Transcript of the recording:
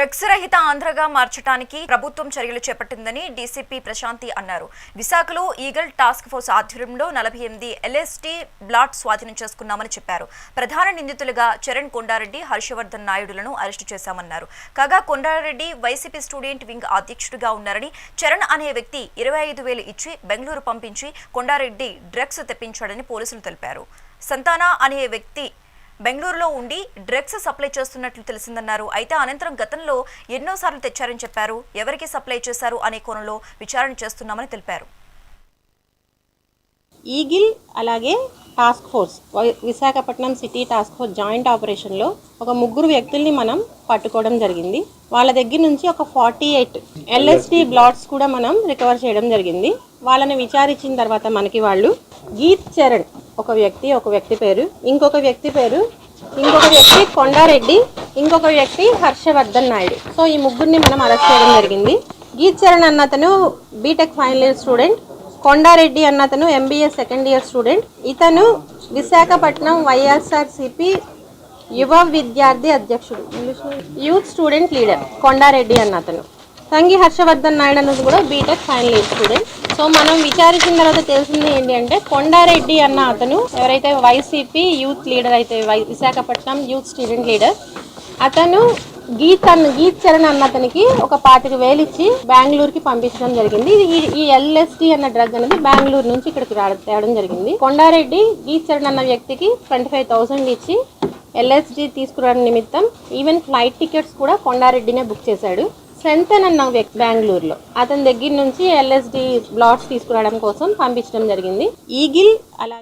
Drugs రహిత ఆంధ్రగా మార్చడానికి ప్రభుత్వం చర్యలు చేపట్టిందని డీసీపీ ప్రశాంతి అన్నారు. విశాఖలో ఈగల్ టాస్క్ ఫోర్స్ ఆధ్వర్యంలో నలభై ఎనిమిది ఎల్ఎస్టీ బ్లాట్ స్వాధీనం చేసుకున్నామని చెప్పారు. ప్రధాన నిందితులుగా చరణ్ కొండారెడ్డి హర్షవర్ధన్ నాయుడులను అరెస్టు చేశామన్నారు. కాగా కొండారెడ్డి వైసీపీ స్టూడెంట్ వింగ్ అధ్యక్షుడిగా ఉన్నారని చరణ్ అనే వ్యక్తి ఇరవై ఐదు వేలు ఇచ్చి బెంగళూరు పంపించి కొండారెడ్డి డ్రగ్స్ తెప్పించాడని పోలీసులు తెలిపారు. సంతానా అనే వ్యక్తి బెంగళూరులో ఉండి డ్రగ్స్ సప్లై చేస్తున్నట్లు తెలిసిందన్నారు. అయితే అనంతరం గతంలో ఎన్నోసార్లు తెచ్చారని చెప్పారు. ఎవరికి సప్లై చేశారు అనే కోణంలో విచారణ చేస్తున్నామని తెలిపారు. ఈగిల్ అలాగే task force Visakhapatnam city task force joint ఆపరేషన్లో ఒక ముగ్గురు వ్యక్తుల్ని మనం పట్టుకోవడం జరిగింది. వాళ్ళ దగ్గర నుంచి ఒక ఫార్టీ ఎయిట్ ఎల్ఎస్డి బ్లాట్స్ కూడా మనం రికవర్ చేయడం జరిగింది. వాళ్ళని విచారించిన తర్వాత మనకి వాళ్ళు గీత్ చరణ్ ఒక వ్యక్తి ఒక వ్యక్తి పేరు. ఇంకొక వ్యక్తి పేరు ఇంకొక వ్యక్తి కొండారెడ్డి ఇంకొక వ్యక్తి హర్షవర్ధన్ నాయుడు. సో ఈ ముగ్గురిని మనం అరెస్ట్ చేయడం జరిగింది. Geeth Charan అన్నతను BTech final year student Kondareddy అన్న అతను ఎంబీఏ సెకండ్ ఇయర్ స్టూడెంట్ ఇతను విశాఖపట్నం వైఎస్ఆర్సిపి యువ విద్యార్థి అధ్యక్షుడు. యూత్ స్టూడెంట్ లీడర్ కొండారెడ్డి అన్నతను. తంగి హర్షవర్ధన్ నాయుడు అన్నది కూడా BTech final year student so మనం విచారించిన తర్వాత తెలిసింది ఏంటి అంటే కొండారెడ్డి అన్న అతను ఎవరైతే వైసీపీ యూత్ లీడర్ అయితే వై- విశాఖపట్నం యూత్ స్టూడెంట్ లీడర్ అతను గీత్ అన్న గీత్ చరణ్ అన్న అతనికి ఒక పాతిక వేలు ఇచ్చి బెంగళూరుకి పంపించడం జరిగింది. ఇది ఈ- ఈ ఎల్ఎస్డి అన్న డ్రగ్ అనేది బెంగళూరు నుంచి ఇక్కడికి తేవడం జరిగింది. కొండారెడ్డి గీత్ చరణ్ అన్న వ్యక్తికి ట్వంటీ ఫైవ్ థౌసండ్ ఇచ్చి ఎల్ఎస్డి తీసుకురావడం నిమిత్తం ఈవెన్ ఫ్లైట్ టికెట్స్ కూడా కొండారెడ్డినే బుక్ చేశాడు. సెంతన్ అన్న వ్యక్తి బెంగళూరులో. అతని దగ్గర నుంచి ఎల్ఎస్డి బ్లాట్స్ తీసుకురావడం కోసం పంపించడం జరిగింది. ఈగిల్ అలా